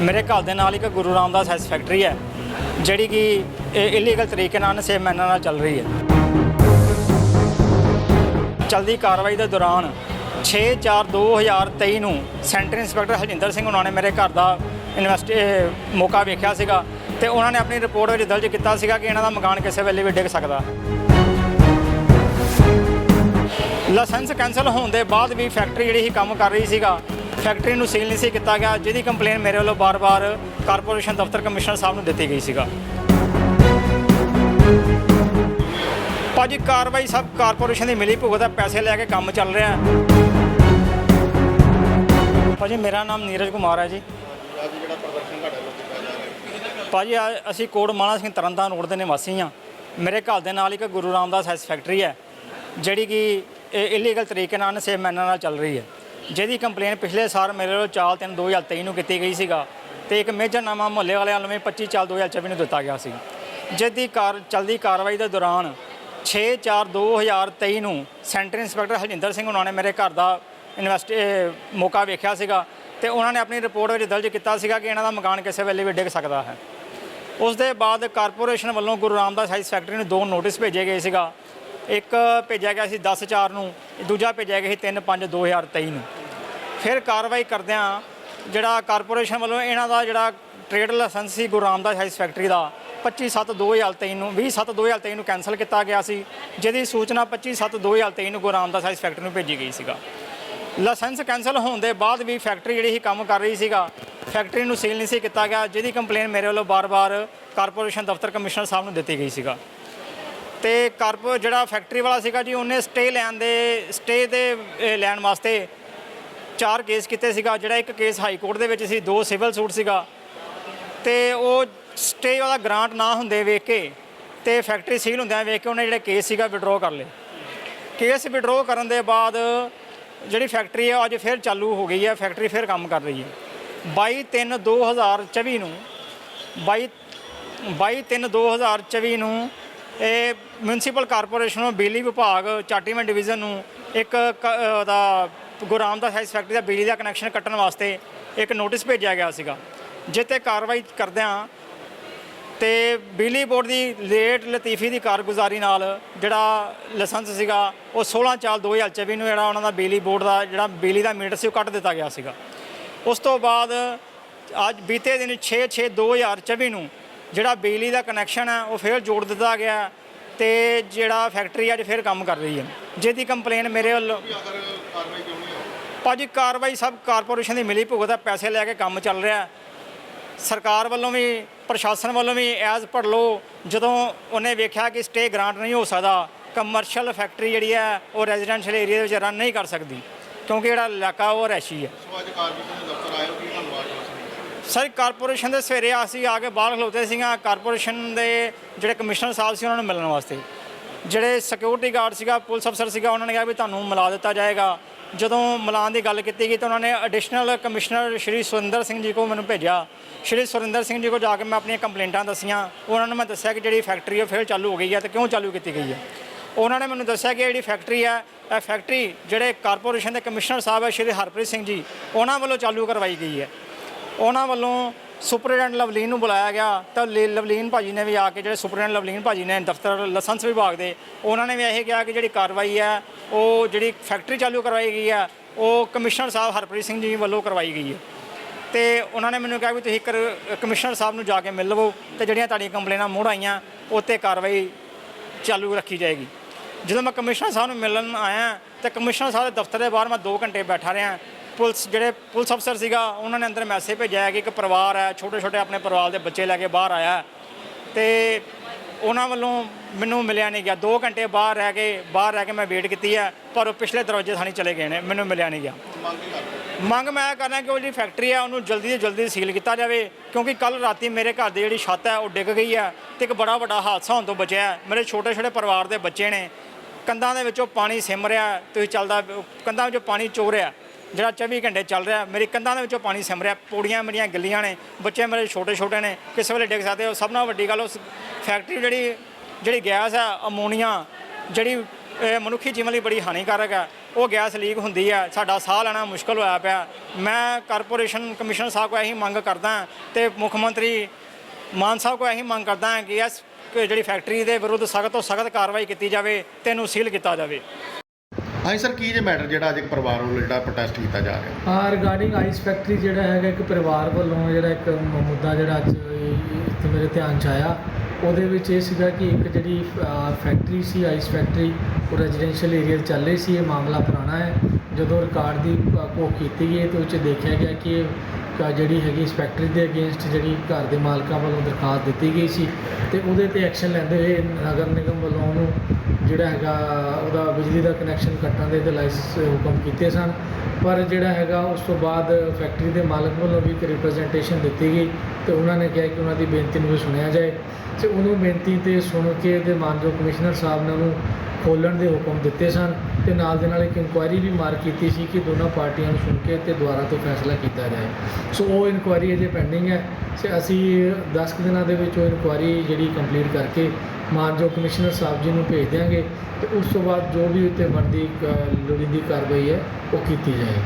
ਮੇਰੇ ਘਰ ਦੇ ਨਾਲ ਇੱਕ ਗੁਰੂ ਰਾਮਦਾਸ ਹੈਸ ਫੈਕਟਰੀ ਹੈ, ਜਿਹੜੀ ਕਿ ਇਲੀਗਲ ਤਰੀਕੇ ਨਾਲ ਨਸ਼ੇ ਮੈਨਾਂ ਨਾਲ ਚੱਲ ਰਹੀ ਹੈ। ਚਲਦੀ ਕਾਰਵਾਈ ਦੇ ਦੌਰਾਨ 6/4/2023 ਨੂੰ ਸੈਂਟਰ ਇੰਸਪੈਕਟਰ ਹਰਜਿੰਦਰ ਸਿੰਘ ਉਹਨਾਂ ਨੇ ਮੇਰੇ ਘਰ ਦਾ ਇਨਵੈਸਟੀ ਮੌਕਾ ਵੇਖਿਆ ਸੀਗਾ ਤੇ ਉਹਨਾਂ ਨੇ ਆਪਣੀ ਰਿਪੋਰਟ ਵਿੱਚ ਦਰਜ ਕੀਤਾ ਸੀਗਾ ਕਿ ਇਹਨਾਂ ਦਾ ਮਕਾਨ ਕਿਸੇ ਵੇਲੇ ਵੀ ਡਿੱਗ ਸਕਦਾ। ਲਾਇਸੈਂਸ ਕੈਂਸਲ ਹੋਣ ਦੇ ਬਾਅਦ ਵੀ ਫੈਕਟਰੀ ਜਿਹੜੀ ਸੀ ਕੰਮ ਕਰ ਰਹੀ ਸੀਗਾ ਫੈਕਟਰੀ ਨੂੰ ਸੀਲ ਨਹੀਂ ਸੀ ਕੀਤਾ ਗਿਆ, ਜਿਹਦੀ ਕੰਪਲੇਨ ਮੇਰੇ ਵੱਲੋਂ ਬਾਰ-ਬਾਰ ਕਾਰਪੋਰੇਸ਼ਨ ਦਫ਼ਤਰ ਕਮਿਸ਼ਨਰ ਸਾਹਿਬ ਨੂੰ ਦਿੱਤੀ ਗਈ ਸੀਗਾ। ਭਾਜੀ, ਕਾਰਵਾਈ ਸਭ ਕਾਰਪੋਰੇਸ਼ਨ ਦੀ ਮਿਲੀ ਭੁਗਤ ਹੈ, ਪੈਸੇ ਲੈ ਕੇ ਕੰਮ ਚੱਲ ਰਿਹਾ ਹੈ। ਭਾਜੀ, ਮੇਰਾ ਨਾਮ ਨੀਰਜ ਕੁਮਾਰ ਹੈ ਜੀ। ਅੱਜ ਜਿਹੜਾ ਭਾਜੀ ਅਸੀਂ ਕੋਟ ਮਾਣਾ ਸਿੰਘ ਤਰਨਤਾਰਨ ਰੋਡ ਦੇ ਨਿਵਾਸੀ ਹਾਂ। ਮੇਰੇ ਘਰ ਦੇ ਨਾਲ ਇੱਕ ਗੁਰੂ ਰਾਮਦਾਸ ਹੈਸ ਫੈਕਟਰੀ ਹੈ, ਜਿਹੜੀ ਕਿ ਇਲੀਗਲ ਤਰੀਕੇ ਨਾਲ ਨਸ਼ੇ ਮੈਨਾਂ ਨਾਲ ਚੱਲ ਰਹੀ ਹੈ। ਜਿਹਦੀ ਕੰਪਲੇਨ ਪਿਛਲੇ ਸਾਲ ਮੇਰੇ ਵੱਲੋਂ ਚਾਲ 3 2023 ਨੂੰ ਕੀਤੀ ਗਈ ਸੀਗਾ ਤੇ ਇੱਕ ਮੇਜਰ ਨਾਮਾ ਮੁਹੱਲੇ ਵਾਲਿਆਂ ਵੱਲੋਂ ਵੀ 25 ਚਾਲ 2024 ਨੂੰ ਦਿੱਤਾ ਗਿਆ ਸੀ। ਜਿਹਦੀ ਕਾਰ ਚਲਦੀ ਕਾਰਵਾਈ ਦੇ ਦੌਰਾਨ 6/4/2023 ਨੂੰ ਸੈਂਟਰ ਇੰਸਪੈਕਟਰ ਹਰਜਿੰਦਰ ਸਿੰਘ ਉਹਨਾਂ ਨੇ ਮੇਰੇ ਘਰ ਦਾ ਇਨਵੈਸਟੀ ਮੌਕਾ ਵੇਖਿਆ ਸੀਗਾ ਤੇ ਉਹਨਾਂ ਨੇ ਆਪਣੀ ਰਿਪੋਰਟ ਵਿੱਚ ਦਰਜ ਕੀਤਾ ਸੀਗਾ ਕਿ ਇਹਨਾਂ ਦਾ ਮਕਾਨ ਕਿਸੇ ਵੇਲੇ ਵੀ ਡਿੱਗ ਸਕਦਾ ਹੈ। ਉਸ ਦੇ ਬਾਅਦ ਕਾਰਪੋਰੇਸ਼ਨ ਵੱਲੋਂ ਗੁਰੂ ਰਾਮਦਾਸ ਹਾਈ ਸੈਕਟਰੀ ਨੂੰ ਦੋ ਨੋਟਿਸ ਭੇਜੇ ਗਏ ਸੀਗਾ ਇੱਕ ਭੇਜਿਆ ਗਿਆ ਸੀ 10/4 ਨੂੰ, ਦੂਜਾ ਭੇਜਿਆ ਗਿਆ ਸੀ 3/5/2023 ਨੂੰ। ਫਿਰ ਕਾਰਵਾਈ ਕਰਦਿਆਂ ਜਿਹੜਾ ਕਾਰਪੋਰੇਸ਼ਨ ਵੱਲੋਂ ਇਹਨਾਂ ਦਾ ਜਿਹੜਾ ਟ੍ਰੇਡ ਲਾਇਸੈਂਸ ਸੀ ਗੁਰੂ ਰਾਮਦਾਸ ਹਾਈ ਫੈਕਟਰੀ ਦਾ 25/7/2023 ਨੂੰ 20/7/2023 ਨੂੰ ਕੈਨਸਲ ਕੀਤਾ ਗਿਆ ਸੀ, ਜਿਹਦੀ ਸੂਚਨਾ 25/7/2023 ਨੂੰ ਗੁਰੂ ਰਾਮਦਾਸ ਹਾਈ ਫੈਕਟਰੀ ਨੂੰ ਭੇਜੀ ਗਈ ਸੀਗਾ। ਲਾਇਸੈਂਸ ਕੈਨਸਲ ਹੋਣ ਦੇ ਬਾਅਦ ਵੀ ਫੈਕਟਰੀ ਜਿਹੜੀ ਸੀ ਕੰਮ ਕਰ ਰਹੀ ਸੀਗਾ, ਫੈਕਟਰੀ ਨੂੰ ਸੀਲ ਨਹੀਂ ਸੀ ਕੀਤਾ ਗਿਆ, ਜਿਹਦੀ ਕੰਪਲੇਨ ਮੇਰੇ ਵੱਲੋਂ ਬਾਰ-ਬਾਰ ਕਾਰਪੋਰੇਸ਼ਨ ਦਫ਼ਤਰ ਕਮਿਸ਼ਨਰ ਸਾਹਿਬ ਨੂੰ ਦਿੱਤੀ ਗਈ ਸੀਗਾ। ਤੇ ਕਾਰਪੋ ਜਿਹੜਾ ਫੈਕਟਰੀ ਵਾਲਾ ਸੀਗਾ ਜੀ, ਉਹਨੇ ਸਟੇ ਲੈਣ ਦੇ, ਸਟੇ ਦੇ ਲੈਣ ਵਾਸਤੇ ਚਾਰ ਕੇਸ ਕੀਤੇ ਸੀਗਾ। ਜਿਹੜਾ ਇੱਕ ਕੇਸ ਹਾਈ ਕੋਰਟ ਦੇ ਵਿੱਚ ਸੀ, ਦੋ ਸਿਵਲ ਸੂਟ ਸੀਗਾ। ਤੇ ਉਹ ਸਟੇ ਵਾਲਾ ਗ੍ਰਾਂਟ ਨਾ ਹੁੰਦੇ ਵੇਖ ਕੇ ਤੇ ਫੈਕਟਰੀ ਸੀਲ ਹੁੰਦਿਆਂ ਵੇਖ ਕੇ ਉਹਨੇ ਜਿਹੜਾ ਕੇਸ ਸੀਗਾ ਵਿਡਰਾਅ ਕਰ ਲਏ। ਕੇਸ ਵਿਡਰਾਅ ਕਰਨ ਦੇ ਬਾਅਦ ਜਿਹੜੀ ਫੈਕਟਰੀ ਹੈ ਅੱਜ ਫਿਰ ਚਾਲੂ ਹੋ ਗਈ ਹੈ ਫੈਕਟਰੀ ਫਿਰ ਕੰਮ ਕਰ ਰਹੀ ਹੈ 22 3 2024 ਨੂੰ 22 22 3 2024 ਨੂੰ ਇਹ ਮਿਊਨਿਸਪਲ ਕਾਰਪੋਰੇਸ਼ਨ ਨੂੰ ਬਿਜਲੀ ਵਿਭਾਗ ਚਾਟੀਮੈਂ ਡਿਵੀਜ਼ਨ ਨੂੰ ਇੱਕ ਕ- ਉਹਦਾ ਗੁਰੂ ਰਾਮਦਾਸ ਹਾਈ ਫੈਕਟਰੀ ਦਾ ਬਿਜਲੀ ਦਾ ਕਨੈਕਸ਼ਨ ਕੱਟਣ ਵਾਸਤੇ ਇੱਕ ਨੋਟਿਸ ਭੇਜਿਆ ਗਿਆ ਸੀਗਾ ਜਿੱਤੇ ਕਾਰਵਾਈ ਕਰਦਿਆਂ ਤੇ ਬਿਜਲੀ ਬੋਰਡ ਦੀ ਲੇਟ ਲਤੀਫੀ ਦੀ ਕਾਰਗੁਜ਼ਾਰੀ ਨਾਲ ਜਿਹੜਾ ਲਾਇਸੈਂਸ ਸੀਗਾ, ਉਹ 16 ਚਾਲ 2024 ਨੂੰ ਜਿਹੜਾ ਉਹਨਾਂ ਦਾ ਬਿਜਲੀ ਬੋਰਡ ਦਾ ਜਿਹੜਾ ਬਿਜਲੀ ਦਾ ਮੀਟਰ ਸੀ, ਉਹ ਕੱਟ ਦਿੱਤਾ ਗਿਆ ਸੀਗਾ। ਉਸ ਤੋਂ ਬਾਅਦ ਅੱਜ ਬੀਤੇ ਦਿਨ 6 6 2024 ਨੂੰ ਜਿਹੜਾ ਬਿਜਲੀ ਦਾ ਕਨੈਕਸ਼ਨ ਹੈ ਉਹ ਫਿਰ ਜੋੜ ਦਿੱਤਾ ਗਿਆ ਤੇ ਜਿਹੜਾ ਫੈਕਟਰੀ ਅੱਜ ਫਿਰ ਕੰਮ ਕਰ ਰਹੀ ਹੈ। ਜਿਹਦੀ ਕੰਪਲੇਨ ਮੇਰੇ ਵੱਲੋਂ ਭਾਜੀ ਕਾਰਵਾਈ ਸਭ ਕਾਰਪੋਰੇਸ਼ਨ ਦੀ ਮਿਲੀ ਭੁਗਤ ਹੈ ਪੈਸੇ ਲੈ ਕੇ ਕੰਮ ਚੱਲ ਰਿਹਾ ਸਰਕਾਰ ਵੱਲੋਂ ਵੀ ਪ੍ਰਸ਼ਾਸਨ ਵੱਲੋਂ ਵੀ ਐਜ਼ ਪੜ ਲੋ ਜਦੋਂ ਉਹਨੇ ਵੇਖਿਆ ਕਿ ਸਟੇ ਗ੍ਰਾਂਟ ਨਹੀਂ ਹੋ ਸਕਦਾ ਕਮਰਸ਼ੀਅਲ ਫੈਕਟਰੀ ਜਿਹੜੀ ਹੈ ਉਹ ਰੈਜ਼ੀਡੈਂਸ਼ੀਅਲ ਏਰੀਆ ਦੇ ਵਿੱਚ ਰਨ ਨਹੀਂ ਕਰ ਸਕਦੀ ਕਿਉਂਕਿ ਜਿਹੜਾ ਇਲਾਕਾ ਉਹ ਰੈਸ਼ੀ ਹੋ ਕੀ ਤੁਹਾਨੂੰ ਆਸ਼ਵਾਸਨ ਮਿਲਿਆ? ਸਰ, ਕਾਰਪੋਰੇਸ਼ਨ ਦੇ ਸਵੇਰੇ ਅਸੀਂ ਆ ਕੇ ਬਾਹਰ ਖਲੋਤੇ ਸੀਗਾ। ਕਾਰਪੋਰੇਸ਼ਨ ਦੇ ਜਿਹੜੇ ਕਮਿਸ਼ਨਰ ਸਾਹਿਬ ਸੀ, ਉਹਨਾਂ ਨੂੰ ਮਿਲਣ ਵਾਸਤੇ। ਜਿਹੜੇ ਸਿਕਿਉਰਿਟੀ ਗਾਰਡ ਸੀਗਾ, ਪੁਲਿਸ ਅਫਸਰ ਸੀਗਾ, ਉਹਨਾਂ ਨੇ ਕਿਹਾ ਵੀ ਤੁਹਾਨੂੰ ਮਿਲਾ ਦਿੱਤਾ ਜਾਏਗਾ। ਜਦੋਂ ਮਿਲਾਉਣ ਦੀ ਗੱਲ ਕੀਤੀ ਗਈ ਤਾਂ ਉਹਨਾਂ ਨੇ ਐਡੀਸ਼ਨਲ ਕਮਿਸ਼ਨਰ ਸ਼੍ਰੀ ਸੁਰਿੰਦਰ ਸਿੰਘ ਜੀ ਕੋ ਮੈਨੂੰ ਭੇਜਿਆ। ਸ਼੍ਰੀ ਸੁਰਿੰਦਰ ਸਿੰਘ ਜੀ ਕੋ ਜਾ ਕੇ ਮੈਂ ਆਪਣੀਆਂ ਕੰਪਲੇਂਟਾਂ ਦੱਸੀਆਂ। ਉਹਨਾਂ ਨੂੰ ਮੈਂ ਦੱਸਿਆ ਕਿ ਜਿਹੜੀ ਫੈਕਟਰੀ ਉਹ ਫਿਰ ਚਾਲੂ ਹੋ ਗਈ ਹੈ ਤੇ ਕਿਉਂ ਚਾਲੂ ਕੀਤੀ ਗਈ ਹੈ? ਉਹਨਾਂ ਨੇ ਮੈਨੂੰ ਦੱਸਿਆ ਕਿ ਜਿਹੜੀ ਫੈਕਟਰੀ ਹੈ, ਇਹ ਫੈਕਟਰੀ ਜਿਹੜੇ ਕਾਰਪੋਰੇਸ਼ਨ ਦੇ ਕਮਿਸ਼ਨਰ ਸਾਹਿਬ ਹੈ, ਸ਼੍ਰੀ ਹਰਪ੍ਰੀਤ ਸਿੰਘ ਜੀ, ਉਹਨਾਂ ਵੱਲੋਂ ਚਾਲੂ ਕਰਵਾਈ ਗਈ ਹੈ। ਉਹਨਾਂ ਵੱਲੋਂ ਸੁਪਰਡੈਂਟ ਲਵਲੀਨ ਨੂੰ ਬੁਲਾਇਆ ਗਿਆ। ਤਾਂ ਲ- ਲਵਲੀਨ ਭਾਜੀ ਨੇ ਵੀ ਆ ਕੇ ਜਿਹੜੇ ਸੁਪਰਡੈਂਟ ਲਵਲੀਨ ਭਾਜੀ ਨੇ ਦਫ਼ਤਰ ਲਾਇਸੈਂਸ ਵਿਭਾਗ ਦੇ, ਉਹਨਾਂ ਨੇ ਵੀ ਇਹ ਕਿਹਾ ਕਿ ਜਿਹੜੀ ਕਾਰਵਾਈ ਹੈ, ਉਹ ਜਿਹੜੀ ਫੈਕਟਰੀ ਚਾਲੂ ਕਰਵਾਈ ਗਈ ਹੈ, ਉਹ ਕਮਿਸ਼ਨਰ ਸਾਹਿਬ ਹਰਪ੍ਰੀਤ ਸਿੰਘ ਜੀ ਵੱਲੋਂ ਕਰਵਾਈ ਗਈ ਹੈ। ਤੇ ਉਹਨਾਂ ਨੇ ਮੈਨੂੰ ਕਿਹਾ ਵੀ ਤੁਸੀਂ ਕਰ- ਕਮਿਸ਼ਨਰ ਸਾਹਿਬ ਨੂੰ ਜਾ ਕੇ ਮਿਲ ਲਵੋ ਤੇ ਜਿਹੜੀਆਂ ਤੁਹਾਡੀਆਂ ਕੰਪਲੇਨਾਂ ਮੁੜ ਆਈਆਂ, ਉਹ 'ਤੇ ਕਾਰਵਾਈ ਚਾਲੂ ਰੱਖੀ ਜਾਏਗੀ। ਜਦੋਂ ਮੈਂ ਕਮਿਸ਼ਨਰ ਸਾਹਿਬ ਨੂੰ ਮਿਲਣ ਆਇਆ, ਤਾਂ ਕਮਿਸ਼ਨਰ ਸਾਹਿਬ ਦੇ ਦਫ਼ਤਰ ਦੇ ਬਾਹਰ ਮੈਂ 2 ਘੰਟੇ ਬੈਠਾ ਰਿਹਾ ਪੁਲਿਸ ਜਿਹੜੇ ਪੁਲਿਸ ਅਫਸਰ ਸੀਗਾ ਉਹਨਾਂ ਨੇ ਅੰਦਰ ਮੈਸੇਜ ਭੇਜਿਆ ਕਿ ਇੱਕ ਪਰਿਵਾਰ ਹੈ ਛੋਟੇ ਛੋਟੇ ਆਪਣੇ ਪਰਿਵਾਰ ਦੇ ਬੱਚੇ ਲੈ ਕੇ ਬਾਹਰ ਆਇਆ ਤੇ ਉਹਨਾਂ ਵੱਲੋਂ ਮੈਨੂੰ ਮਿਲਿਆ ਨਹੀਂ ਗਿਆ। 2 ਘੰਟੇ ਬਾਹਰ ਰਹਿ ਕੇ ਬਾਹਰ ਰਹਿ ਕੇ ਮੈਂ ਵੇਟ ਕੀਤੀ ਹੈ ਪਰ ਉਹ ਪਿਛਲੇ ਦਰਵਾਜ਼ੇ ਥਾਣੀ ਚਲੇ ਗਏ ਨੇ ਮੈਨੂੰ ਮਿਲਿਆ ਨਹੀਂ ਗਿਆ। ਮੰਗ ਮੈਂ ਇਹ ਕਰਨਾ ਕਿ ਉਹ ਜਿਹੜੀ ਫੈਕਟਰੀ ਹੈ ਉਹਨੂੰ ਜਲਦੀ ਤੋਂ ਜਲਦੀ ਸੀਲ ਕੀਤਾ ਜਾਵੇ ਕਿਉਂਕਿ ਕੱਲ ਰਾਤੀ ਮੇਰੇ ਘਰ ਦੀ ਜਿਹੜੀ ਛੱਤ ਹੈ ਉਹ ਡਿੱਗ ਗਈ ਹੈ ਤੇ ਇੱਕ ਬੜਾ ਵੱਡਾ ਹਾਦਸਾ ਹੋਣ ਤੋਂ ਬਚਿਆ। ਮੇਰੇ ਛੋਟੇ ਛੋਟੇ ਪਰਿਵਾਰ ਦੇ ਬੱਚੇ ਨੇ ਕੰਧਾਂ ਦੇ ਵਿੱਚੋਂ ਪਾਣੀ ਸਿਮ ਰਿਹਾ ਤੁਸੀਂ ਚੱਲਦਾ ਕੰਧਾਂ ਵਿੱਚੋਂ ਪਾਣੀ ਚੋ ਰਿਹਾ ਜਿਹੜਾ 24 ਘੰਟੇ ਚੱਲ ਰਿਹਾ, ਮੇਰੀ ਕੰਧਾਂ ਦੇ ਵਿੱਚੋਂ ਪਾਣੀ ਸਿਮ ਰਿਹਾ, ਪੌੜੀਆਂ ਮੇਰੀਆਂ ਗਿੱਲੀਆਂ ਨੇ, ਬੱਚੇ ਮੇਰੇ ਛੋਟੇ ਛੋਟੇ ਨੇ, ਕਿਸੇ ਵੇਲੇ ਡਿੱਗ ਸਕਦੇ ਹੋ? ਸਭ ਨਾਲੋਂ ਵੱਡੀ ਗੱਲ ਉਸ ਫੈਕਟਰੀ ਜਿਹੜੀ ਜਿਹੜੀ ਗੈਸ ਹੈ ਅਮੋਨੀਆ, ਜਿਹੜੀ ਮਨੁੱਖੀ ਜੀਵਨ ਲਈ ਬੜੀ ਹਾਨੀਕਾਰਕ ਹੈ ਉਹ ਗੈਸ ਲੀਕ ਹੁੰਦੀ ਹੈ ਸਾਡਾ ਸਾਹ ਲੈਣਾ ਮੁਸ਼ਕਲ ਹੋਇਆ ਪਿਆ। ਮੈਂ ਕਾਰਪੋਰੇਸ਼ਨ ਕਮਿਸ਼ਨਰ ਸਾਹਿਬ ਕੋਲ ਇਹੀ ਮੰਗ ਕਰਦਾ ਹਾਂ ਤੇ ਮੁੱਖ ਮੰਤਰੀ ਮਾਨ ਸਾਹਿਬ ਕੋਲ ਇਹੀ ਮੰਗ ਕਰਦਾ ਹਾਂ ਕਿ ਇਸ ਜਿਹੜੀ ਫੈਕਟਰੀ ਦੇ ਵਿਰੁੱਧ ਸਖਤ ਤੋਂ ਸਖਤ ਕਾਰਵਾਈ ਕੀਤੀ ਜਾਵੇ ਤੇ ਇਹਨੂੰ ਸੀਲ ਕੀਤਾ ਜਾਵੇ। ਹਾਂਜੀ ਸਰ, ਕੀ ਜੇ ਮੈਟਰ ਜਿਹੜਾ ਅੱਜ ਇੱਕ ਪਰਿਵਾਰ ਵੱਲੋਂ ਜਿਹੜਾ ਪ੍ਰੋਟੈਸਟ ਕੀਤਾ ਜਾ ਰਿਹਾ? ਹਾਂ ਰਿਗਾਰਡਿੰਗ ਆਈਸ ਫੈਕਟਰੀ ਜਿਹੜਾ ਹੈਗਾ, ਇੱਕ ਪਰਿਵਾਰ ਵੱਲੋਂ ਜਿਹੜਾ ਇੱਕ ਮੁੱਦਾ ਜਿਹੜਾ ਅੱਜ ਇੱਥੇ ਮੇਰੇ ਧਿਆਨ 'ਚ ਆਇਆ, ਉਹਦੇ ਵਿੱਚ ਇਹ ਸੀਗਾ ਕਿ ਇੱਕ ਜਿਹੜੀ ਫੈਕਟਰੀ ਸੀ ਆਈਸ ਫੈਕਟਰੀ ਉਹ ਰੈਜ਼ੀਡੈਂਸ਼ੀਅਲ ਏਰੀਆ 'ਚ ਚੱਲ ਰਹੀ ਸੀ, ਇਹ ਮਾਮਲਾ ਪੁਰਾਣਾ ਹੈ। ਜਦੋਂ ਰਿਕਾਰਡ ਦੀ ਘੋਖ ਕੀਤੀ ਗਈ ਤੇ ਉਹ 'ਚ ਦੇਖਿਆ ਗਿਆ ਕਿ ਕ- ਜਿਹੜੀ ਹੈਗੀ ਇਸ ਫੈਕਟਰੀ ਦੇ ਅਗੇਂਸਟ ਜਿਹੜੀ ਘਰ ਦੇ ਮਾਲਕਾਂ ਵੱਲੋਂ ਦਰਖਾਸਤ ਦਿੱਤੀ ਗਈ ਸੀ, ਤੇ ਉਹਦੇ ਤੇ ਐਕਸ਼ਨ ਲੈਂਦੇ ਹੋਏ ਨਗਰ ਨਿਗਮ ਵੱਲੋਂ ਉਹਨੂੰ ਜਿਹੜਾ ਹੈਗਾ ਉਹਦਾ ਬਿਜਲੀ ਦਾ ਕਨੈਕਸ਼ਨ ਕੱਟਣ ਦੇ ਤੇ ਲਾਇਸੈਂਸ ਹੁਕਮ ਕੀਤੇ ਸਨ। ਪਰ ਜਿਹੜਾ ਹੈਗਾ ਉਸ ਤੋਂ ਬਾਅਦ ਫੈਕਟਰੀ ਦੇ ਮਾਲਕ ਵੱਲੋਂ ਵੀ ਇੱਕ ਰਿਪਰੈਜ਼ੈਂਟੇਸ਼ਨ ਦਿੱਤੀ ਗਈ ਤੇ ਉਹਨਾਂ ਨੇ ਕਿਹਾ ਕਿ ਉਹਨਾਂ ਦੀ ਬੇਨਤੀ ਨੂੰ ਵੀ ਸੁਣਿਆ ਜਾਏ। ਤੇ ਉਹਨੂੰ ਬੇਨਤੀ ਤੇ ਸੁਣ ਕੇ ਤੇ ਮਾਨਯੋਗ ਕਮਿਸ਼ਨਰ ਸਾਹਿਬ ਨੇ ਉਹਨੂੰ ਖੋਲ੍ਹਣ ਦੇ ਹੁਕਮ ਦਿੱਤੇ ਸਨ ਤੇ ਨਾਲ ਦੇ ਨਾਲ ਇੱਕ ਇਨਕੁਆਇਰੀ ਵੀ ਮਾਰ ਕੀਤੀ ਸੀ ਕਿ ਦੋਨਾਂ ਪਾਰਟੀਆਂ ਨੂੰ ਸੁਣ ਕੇ ਤੇ ਦੁਬਾਰਾ ਤੋਂ ਫੈਸਲਾ ਕੀਤਾ ਜਾਏ। ਸੋ ਉਹ ਇਨਕੁਆਇਰੀ ਅਜੇ ਪੈਂਡਿੰਗ ਹੈ ਤੇ ਅਸੀਂ 10 ਕੁ ਦਿਨਾਂ ਦੇ ਵਿੱਚ ਉਹ ਇਨਕੁਆਇਰੀ ਜਿਹੜੀ ਕੰਪਲੀਟ ਕਰਕੇ ਮਾਨਯੋਗ ਕਮਿਸ਼ਨਰ ਸਾਹਿਬ ਜੀ ਨੂੰ ਭੇਜ ਦਿਆਂਗੇ ਤੇ ਉਸ ਤੋਂ ਬਾਅਦ ਜੋ ਵੀ ਉੱਤੇ ਬਣਦੀ ਕ- ਲੋੜੀਂਦੀ ਕਾਰਵਾਈ ਹੈ, ਉਹ ਕੀਤੀ ਜਾਏਗੀ।